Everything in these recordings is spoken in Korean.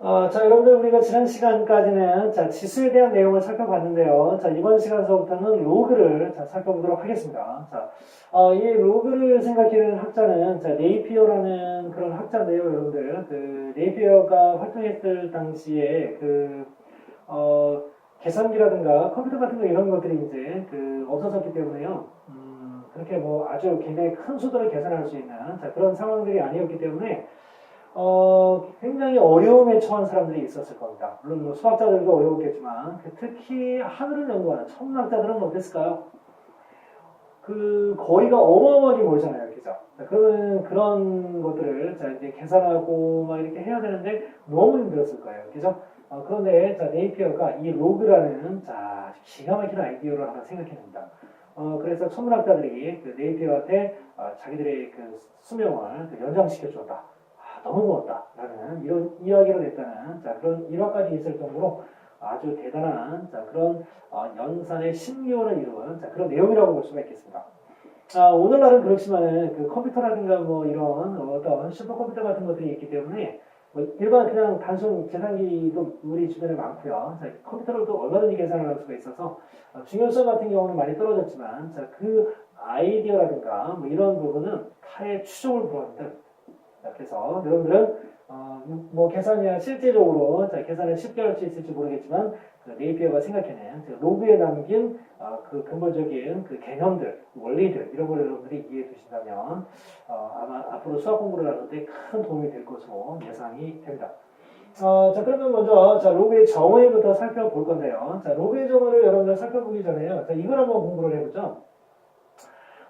어, 자, 여러분들 우리가 지난 시간까지는 자, 지수에 대한 내용을 살펴봤는데요. 자, 이번 시간서부터는 로그를 자, 살펴보도록 하겠습니다. 자, 어, 이 로그를 생각하는 학자는 자, 네이피어라는 그런 학자인데요, 여러분들. 그 네이피어가 활동했을 당시에 그 어, 계산기라든가 컴퓨터 같은 거 이런 것들이 이제 그 없어졌기 때문에요. 음, 그렇게 뭐 아주 굉장히 큰 수들을 계산할 수 있는 자, 그런 상황들이 아니었기 때문에 어, 굉장히 어려움에 처한 사람들이 있었을 겁니다. 물론 뭐 수학자들도 어려웠겠지만 그 특히 하늘을 연구하는 천문학자들은 어땠을까요? 그 거리가 어마어마하게 멀잖아요, 그죠? 자, 그러면 그런 것들을 자 이제 계산하고 막 이렇게 해야 되는데 너무 힘들었을 거예요, 그죠? 어, 그런데 자 네이피어가 이 로그라는 자 기가 막힌 아이디어를 하나 생각해냅니다. 어, 그래서 천문학자들이 그 네이피어한테 어, 자기들의 그 수명을 그 연장시켜 줬다. 아, 너무 고맙다라는 이런 이야기를 했다는 자 그런 일화까지 있을 정도로 아주 대단한 자 그런 어, 연산의 신기원을 이룬 자 그런 내용이라고 볼 수가 있겠습니다. 아, 오늘날은 그렇지만은 그 컴퓨터라든가 뭐 이런 어떤 슈퍼컴퓨터 같은 것들이 있기 때문에 뭐 일반 그냥 단순 계산기도 우리 주변에 많고요. 자, 컴퓨터로도 얼마든지 계산을 할 수가 있어서 어, 중요성 같은 경우는 많이 떨어졌지만 자, 그 아이디어라든가 뭐 이런 부분은 타의 추종을 보았 그래서 여러분들은 어, 뭐 계산이야 실제적으로 자, 계산을 쉽게 할 수 있을지 모르겠지만 그 네이피어가 생각해낸 그 로그에 남긴 어, 그 근본적인 그 개념들, 원리들 이런 걸 여러분들이 이해해 두신다면 어, 아마 앞으로 수학 공부를 하는데 큰 도움이 될 것으로 예상이 됩니다. 어, 자 그러면 먼저 자 로그의 정의부터 살펴볼 건데요. 자 로그의 정의를 여러분들 살펴보기 전에요. 자 이걸 한번 공부를 해보죠.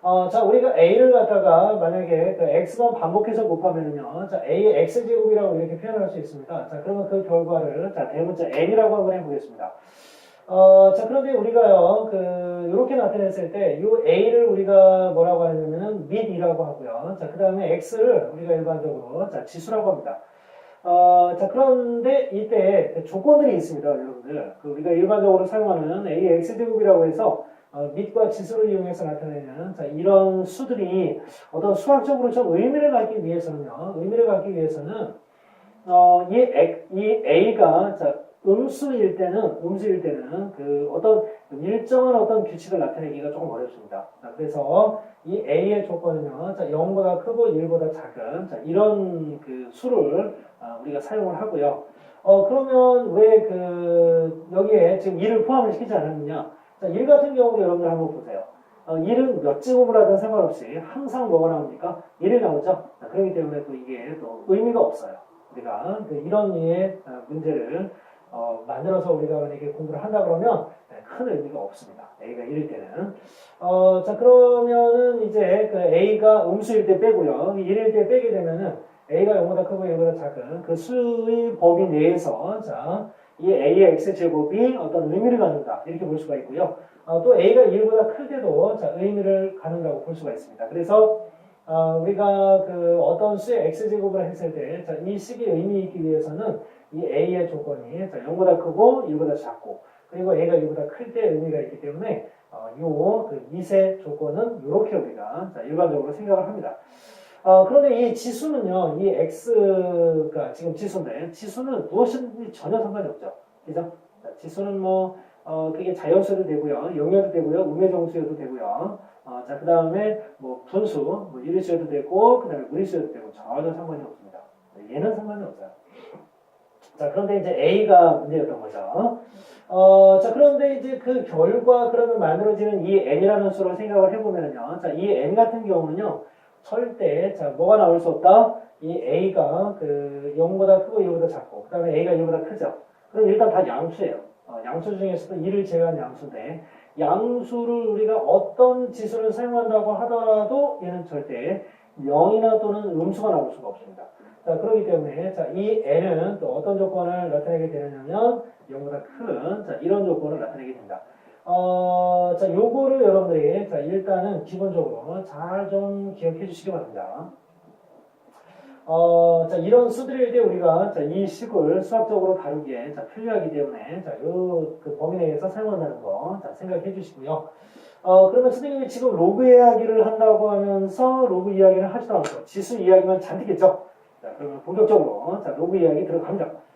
어, 자, 우리가 A를 갖다가 만약에 그 X만 반복해서 곱하면요. 자, A의 X제곱이라고 이렇게 표현할 수 있습니다. 자, 그러면 그 결과를, 자, 대문자 N이라고 한번 해보겠습니다. 어, 자, 그런데 우리가요, 그, 이렇게 나타냈을 때, 이 A를 우리가 뭐라고 하냐면은 mid이라고 하고요. 자, 그 다음에 X를 우리가 일반적으로, 자, 지수라고 합니다. 어, 자, 그런데 이때 그 조건들이 있습니다, 여러분들. 그 우리가 일반적으로 사용하는 A X제곱이라고 해서 어, 밑과 지수를 이용해서 나타내는 자, 이런 수들이 어떤 수학적으로 좀 의미를 갖기 위해서는요. 의미를 갖기 위해서는 어, 이, 엑- 이 A가 자, 음수일 때는 음수일 때는 그 어떤 일정한 어떤 규칙을 나타내기가 조금 어렵습니다. 자, 그래서 이 A의 조건은요. 자, 0보다 크고 1보다 작은 자, 이런 그 수를 아, 우리가 사용을 하고요. 어, 그러면 왜 그 여기에 지금 2를 포함을 시키지 않았느냐? 자, 1 같은 경우도 여러분들 한번 보세요. 어, 1은 몇 제곱을 하든 상관없이 항상 뭐가 나옵니까? 1이 나오죠? 자, 그렇기 때문에 또 이게 또 의미가 없어요. 우리가 그 이런 류의 어, 문제를 어, 만들어서 우리가 만약에 공부를 한다 그러면 네, 큰 의미가 없습니다. A가 1일 때는. 어, 자, 그러면은 이제 그 A가 음수일 때 빼고요. 1일 때 빼게 되면은 A가 0보다 크고 1보다 작은 그 수의 범위 내에서 자, 이 A의 X제곱이 어떤 의미를 갖는다. 이렇게 볼 수가 있고요. 어, 또 A가 1보다 클 때도 자, 의미를 갖는다고 볼 수가 있습니다. 그래서 어, 우리가 그 어떤 수의 X제곱을 했을 때, 자, 이 식이 의미 있기 위해서는 이 A의 조건이 자, 0보다 크고 1보다 작고, 그리고 A가 1보다 클 때 의미가 있기 때문에, 어, 요그 미세 조건은 이렇게 우리가 자, 일반적으로 생각을 합니다. 어, 그런데 이 지수는요, 이 X가 지금 지수인데, 지수는 무엇이든지 전혀 상관이 없죠. 그죠? 자, 지수는 뭐, 어, 그게 자연수도 되고요, 용여도 되고요, 음해정수여도 되고요. 어, 자, 그 다음에 뭐 분수, 뭐 유리수여도 되고, 그 다음에 무리수여도 되고, 전혀 상관이 없습니다. 얘는 상관이 없어요. 자, 그런데 이제 A가 문제였던 거죠. 어, 자, 그런데 이제 그 결과, 그러면 만들어지는 이 N이라는 수를 생각을 해보면요. 자, 이 N 같은 경우는요, 절대, 자, 뭐가 나올 수 없다? 이 A가 그 0보다 크고 1보다 작고, 그 다음에 A가 1보다 크죠. 그럼 일단 다 양수예요. 어, 양수 중에서도 1을 제외한 양수인데, 양수를 우리가 어떤 지수를 사용한다고 하더라도 얘는 절대 0이나 또는 음수가 나올 수가 없습니다. 자, 그렇기 때문에, 자, 이 n은 또 어떤 조건을 나타내게 되느냐면, 0보다 큰, 자, 이런 조건을 나타내게 됩니다. 어, 자, 요거를 여러분들이, 자, 일단은 기본적으로 잘 좀 기억해 주시기 바랍니다. 어, 자, 이런 수들일 때 우리가, 자, 이 식을 수학적으로 다루기에, 자, 편리하기 때문에, 자, 요, 그 범위 내에서 사용한다는 거, 자, 생각해 주시고요. 어, 그러면 선생님이 지금 로그 이야기를 한다고 하면서 로그 이야기를 하지도 않고, 지수 이야기만 잔뜩 했죠? 자, 그러면 본격적으로, 자, 로그 이야기 들어갑니다.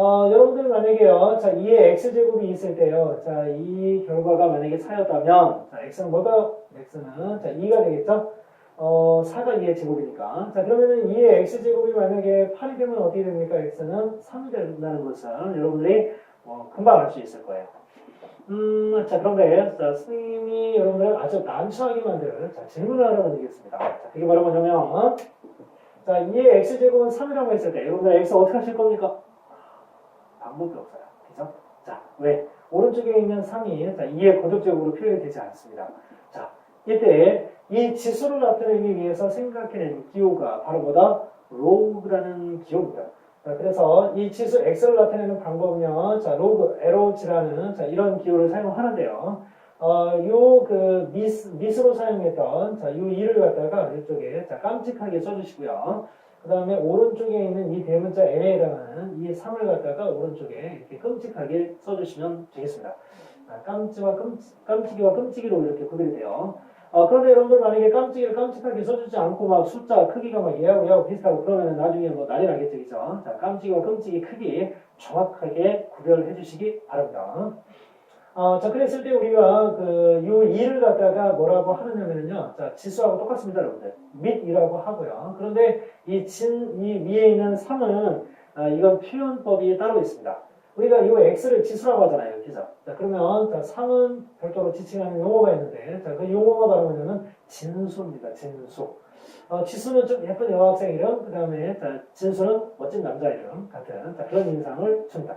어, 여러분들 만약에요, 자, 2의 x제곱이 있을 때요, 자, 이 결과가 만약에 4였다면, 자, x는 뭐가, x는, 자, 2가 되겠죠? 어, 4가 2의 제곱이니까. 자, 그러면은 2의 x제곱이 만약에 8이 되면 어떻게 됩니까? x는 3이 된다는 것은 여러분들이 어, 금방 알 수 있을 거예요. 음, 자, 그런데, 자, 스님이 여러분들 아주 난처하게 만들, 자, 질문을 하나 드리겠습니다. 자, 그게 바로 뭐냐면, 자, 2의 x제곱은 3이라고 했을 때, 여러분들 x 어떻게 하실 겁니까? 방법이 없어요. 그죠? 자, 왜? 오른쪽에 있는 3이, 자, 2의 거듭적으로 표현이 되지 않습니다. 자, 이때, 이 지수를 나타내기 위해서 생각해낸 기호가 바로 뭐다? 로그라는 기호입니다. 자, 그래서 이 지수 x를 나타내는 방법은요, 자, 로그, LOG라는 자, 이런 기호를 사용하는데요. 어, 요, 그, 미스, 미스로 사용했던, 자, 요 2를 갖다가 이쪽에, 자, 깜찍하게 써주시고요. 그 다음에 오른쪽에 있는 이 대문자 n에 해당하는 이 3을 갖다가 오른쪽에 이렇게 끔찍하게 써주시면 되겠습니다. 아, 깜찍과 끔찍, 깜찍이와 끔찍이로 이렇게 구별이 돼요. 어, 그런데 여러분들 만약에 깜찍이를 깜찍하게 써주지 않고 막 숫자 크기가 막 얘하고 얘하고 비슷하고 그러면 나중에 뭐 난리 나겠죠, 그죠? 자, 깜찍이와 끔찍이 크기 정확하게 구별해 주시기 바랍니다. 어, 자, 그랬을 때 우리가 그, 요 2를 갖다가 뭐라고 하느냐면요. 자, 지수하고 똑같습니다, 여러분들. 밑이라고 하고요. 그런데 이 진, 이 위에 있는 3은, 아, 이건 표현법이 따로 있습니다. 우리가 이 x를 지수라고 하잖아요. 그죠? 자, 그러면, 자, 3은 별도로 지칭하는 용어가 있는데, 자, 그 용어가 바로 뭐냐면, 진수입니다. 진수. 어, 지수는 좀 예쁜 여학생 이름, 그 다음에, 자, 진수는 멋진 남자 이름 같은, 자, 그런 인상을 줍니다.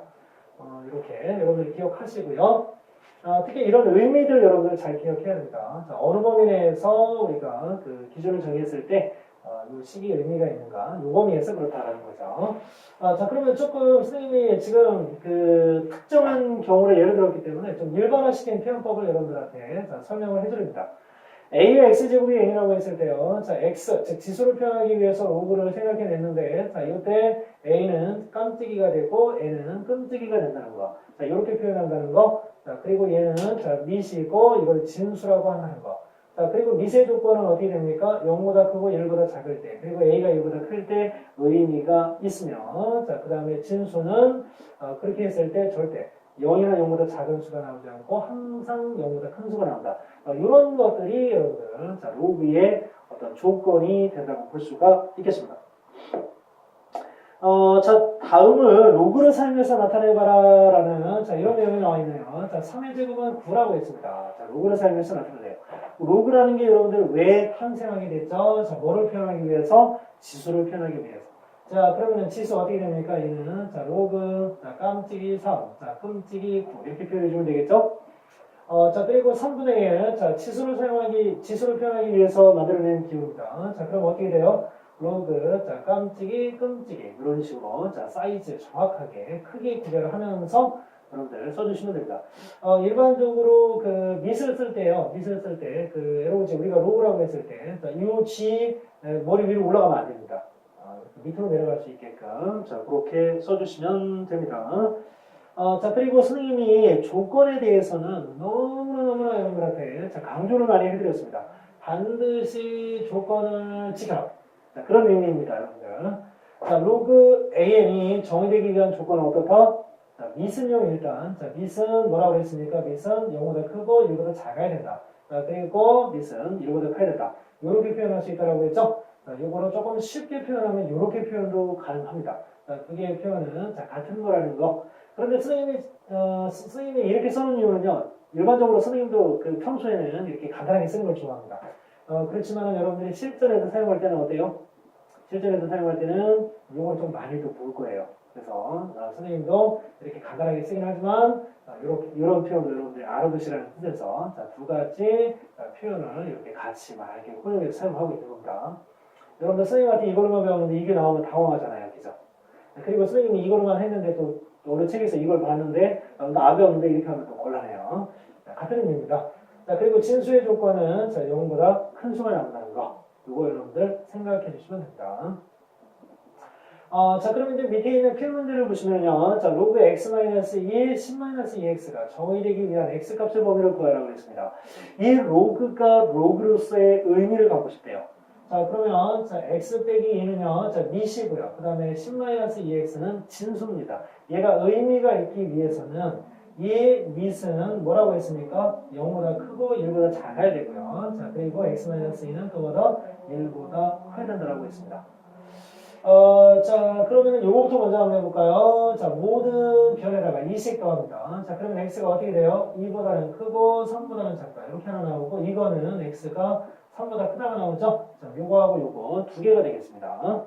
어, 이렇게 여러분들 기억하시고요. 아, 특히 이런 의미들 여러분들 잘 기억해야 됩니다. 자, 어느 범위 내에서 우리가 그 기준을 정했을 때, 어, 이 식이 의미가 있는가, 이 범위에서 그렇다라는 거죠. 아, 자, 그러면 조금 선생님이 지금 그 특정한 경우를 예를 들었기 때문에 좀 일반화시킨 표현법을 여러분들한테 자, 설명을 해드립니다. A의 X제곱이 N이라고 했을 때요. 자, X, 즉 지수를 표현하기 위해서 로그를 생각해냈는데, 자, 이때 A는 깜찍이가 되고 N은 끔찍이가 된다는 거. 자, 이렇게 표현한다는 거. 자, 그리고 얘는 자, 밑이고 이걸 진수라고 한다는 거. 자, 그리고 밑의 조건은 어떻게 됩니까? 0보다 크고 1보다 작을 때, 그리고 A가 1보다 클 때 의미가 있으며, 자, 그 다음에 진수는 어, 그렇게 했을 때 절대 0이나 0보다 작은 수가 나오지 않고 항상 0보다 큰 수가 나온다. 어, 이런 것들이 여러분들, 자, 로그의 어떤 조건이 된다고 볼 수가 있겠습니다. 어, 자, 다음은 로그를 사용해서 나타내봐라 라는 자, 이런 내용이 나와 있네요. 자, 3의 제곱은 9라고 했습니다. 자, 로그를 사용해서 나타내요. 로그라는 게 여러분들 왜 탄생하게 됐죠? 자, 뭐를 표현하기 위해서? 지수를 표현하기 위해서. 자, 그러면 지수 어떻게 됩니까? 얘는, 자, 로그, 자, 깜찍이 3, 자, 끔찍이 9. 이렇게 표현해주면 되겠죠? 어, 자, 그리고 3분의 1. 자, 지수를 사용하기, 지수를 표현하기 위해서 만들어낸 기호입니다. 자, 그럼 어떻게 돼요? 로그, 자, 깜찍이, 끔찍이. 이런 식으로, 자, 사이즈 정확하게 크게 구별을 하면서 여러분들 써주시면 됩니다. 어, 일반적으로 그 밑을 쓸 때요, 밑을 쓸 때, 그, LOG, 우리가 로그라고 했을 때, 자, 이 G, 에, 머리 위로 올라가면 안 됩니다. 어, 밑으로 내려갈 수 있게끔, 자, 그렇게 써주시면 됩니다. 어, 자, 그리고 선생님이 조건에 대해서는 너무나너무나 여러분들한테 자, 강조를 많이 해드렸습니다. 반드시 조건을 지켜라. 자, 그런 의미입니다, 여러분들. 자, 로그 AN이 정의되기 위한 조건은 어떻다? 자, 밑은요, 일단. 자, 밑은 뭐라고 했습니까? 밑은 0보다 크고 1보다 작아야 된다. 자, 그리고 밑은 1보다 커야 된다. 이렇게 표현할 수 있다고 했죠? 자, 요거를 조금 쉽게 표현하면 이렇게 표현도 가능합니다. 자, 그게 표현은 자, 같은 거라는 거. 그런데 선생님이, 어, 스- 선생님이 이렇게 써놓은 이유는요, 일반적으로 선생님도 그 평소에는 이렇게 간단하게 쓰는 걸 좋아합니다. 어, 그렇지만 여러분들이 실전에서 사용할 때는 어때요? 실전에서 사용할 때는 이걸 좀 많이도 볼 거예요. 그래서 어, 선생님도 이렇게 간단하게 쓰긴 하지만 어, 이런 표현을 여러분들이 알아두시라는 뜻에서 자, 두 가지 어, 표현을 이렇게 같이 막 이렇게 혼용해서 사용하고 있는 겁니다. 여러분들 선생님한테 이걸로만 배웠는데 이게 나오면 당황하잖아요, 그죠? 그리고 선생님이 이걸로만 했는데 또 어느 책에서 이걸 봤는데 어, 나안 배웠는데 이렇게 하면 또 곤란해요. 자, 같은 의미입니다. 자, 그리고 진수의 조건은 자, 0보다 큰 수가 나온다는 거. 이거 여러분들 생각해 주시면 됩니다. 어, 자, 그럼 이제 밑에 있는 필문들을 보시면요. 자, 로그 x-1, 10-2x가 정의되기 위한 x값의 범위를 구하라고 했습니다. 이 로그가 로그로서의 의미를 갖고 싶대요. 자, 그러면, 자, x 빼기 2는요, 자, 미시고요. 그 다음에 10-2x는 진수입니다. 얘가 의미가 있기 위해서는 이 밑은 뭐라고 했습니까? 0보다 크고 1보다 작아야 되고요. 자, 그리고 x-2는 그보다 1보다 커야 된다고 했습니다. 어, 자, 그러면 요거부터 먼저 한번 해볼까요? 자, 모든 변에다가 2씩 더합니다. 자, 그러면 x가 어떻게 돼요? 2보다는 크고 3보다는 작다. 이렇게 하나 나오고, 이거는 x가 3보다 크다가 나오죠? 자, 요거하고 요거 두 개가 되겠습니다.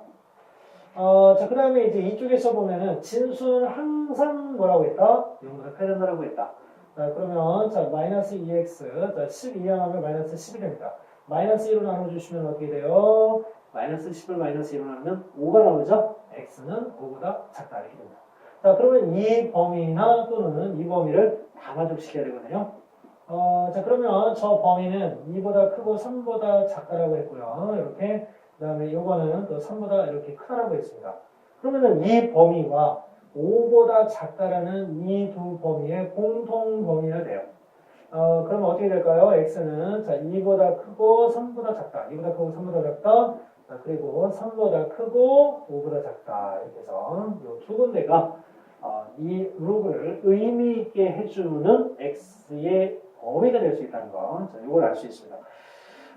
어, 자, 그 다음에 이제 이쪽에서 보면은 진수는 항상 뭐라고 했다? 0보다 커야 된다라고 했다. 자, 그러면, 자, 마이너스 2x. 자, 10 이하하면 마이너스 10이 됩니다. 마이너스 1로 나눠주시면 어떻게 돼요? 마이너스 10을 마이너스 1로 나누면 5가 나오죠? x는 5보다 작다. 이렇게 됩니다. 자, 그러면 이 범위나 또는 이 범위를 다 만족시켜야 되거든요. 어, 자, 그러면 저 범위는 2보다 크고 3보다 작다라고 했고요. 이렇게. 그 다음에 요거는 또 3보다 이렇게 크다라고 했습니다. 그러면은 이 범위와 5보다 작다라는 이 두 범위의 공통 범위가 돼요. 어, 그러면 어떻게 될까요? x는 자, 2보다 크고 3보다 작다. 2보다 크고 3보다 작다. 자, 그리고 3보다 크고 5보다 작다. 이렇게 해서 이두 군데가 어, 이 로그를 의미 있게 해주는 x의 범위가 될 수 있다는 거. 자, 이걸 알 수 있습니다.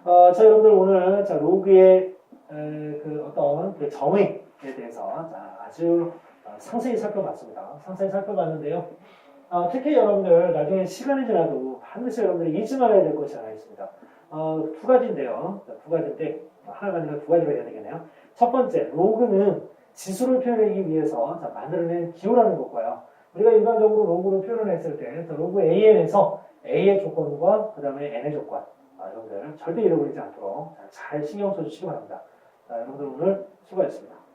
어, 자, 여러분들 오늘 자, 로그의 에, 그 어떤 그 정의에 대해서 자, 아주 어, 상세히 살펴봤습니다. 상세히 살펴봤는데요. 어, 특히 여러분들 나중에 시간이 지나도 반드시 여러분들이 잊지 말아야 될 것이 하나 있습니다. 어, 두 가지인데요. 자, 두 가지인데 하나가 아니라 두 가지가 해야 되겠네요. 첫 번째, 로그는 지수를 표현하기 위해서 자, 만들어낸 기호라는 것과요. 우리가 일반적으로 로그를 표현을 했을 때 자, 로그 AN에서 A의 조건과 그 다음에 N의 조건 아, 여러분들 절대 잃어버리지 않도록 자, 잘 신경 써주시기 바랍니다. 자, 여러분들 오늘 수고하셨습니다.